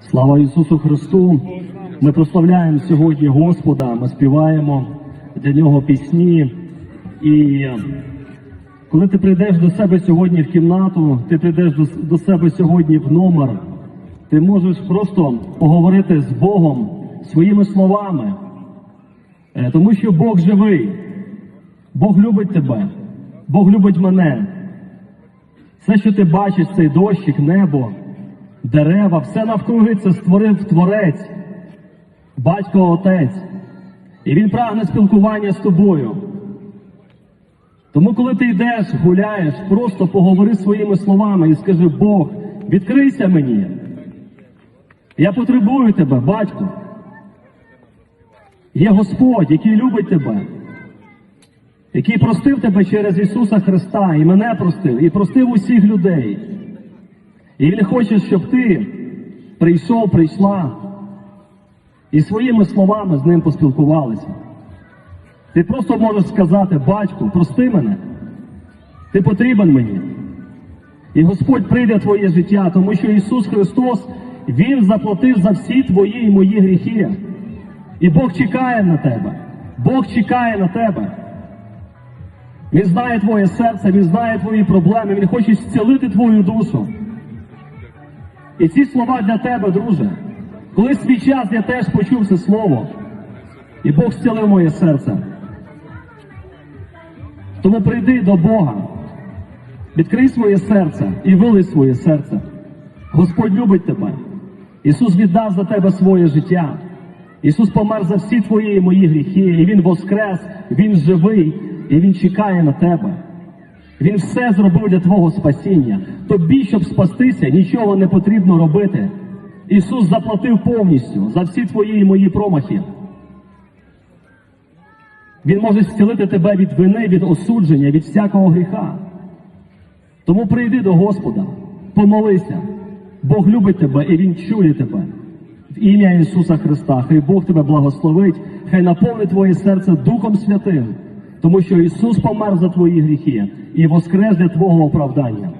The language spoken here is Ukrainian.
Слава Ісусу Христу! Ми прославляємо сьогодні Господа, ми співаємо для Нього пісні. І коли ти прийдеш до себе сьогодні в кімнату, ти прийдеш до, себе сьогодні в номер, ти можеш просто поговорити з Богом своїми словами, Е, тому що Бог живий, Бог любить тебе, Бог любить мене. Все, що ти бачиш, цей дощик, небо, дерева, все навкруги це створив Творець, батько Отець. І Він прагне спілкування з тобою. Тому, коли ти йдеш, гуляєш, просто поговори своїми словами і скажи, Бог, відкрийся мені. Я потребую тебе, батько. Є Господь, який любить тебе, який простив тебе через Ісуса Христа, і мене простив, і простив усіх людей. І Він хоче, щоб ти прийшов, прийшла і своїми словами з ним поспілкувалися. Ти просто можеш сказати, батьку, прости мене, ти потрібен мені. І Господь прийде в твоє життя, тому що Ісус Христос, Він заплатив за всі твої і мої гріхи. І Бог чекає на тебе. Бог чекає на тебе. Він знає твоє серце, Він знає твої проблеми, Він хоче зцілити твою душу. І ці слова для тебе, друже. Коли свій час я теж почув це слово, і Бог зцілив моє серце. Тому прийди до Бога, відкрий своє серце і вилий своє серце. Господь любить тебе. Ісус віддав за тебе своє життя. Ісус помер за всі твої і мої гріхи, і Він воскрес, Він живий, і Він чекає на тебе. Він все зробив для твого спасіння. Тобі, щоб спастися, нічого не потрібно робити. Ісус заплатив повністю за всі твої і мої промахи. Він може зцілити тебе від вини, від осудження, від всякого гріха. Тому прийди до Господа, помолися. Бог любить тебе і Він чує тебе. В ім'я Ісуса Христа. Хай Бог тебе благословить, хай наповнить твоє серце Духом Святим, тому що Ісус помер за твої гріхи і воскрес для твого оправдання.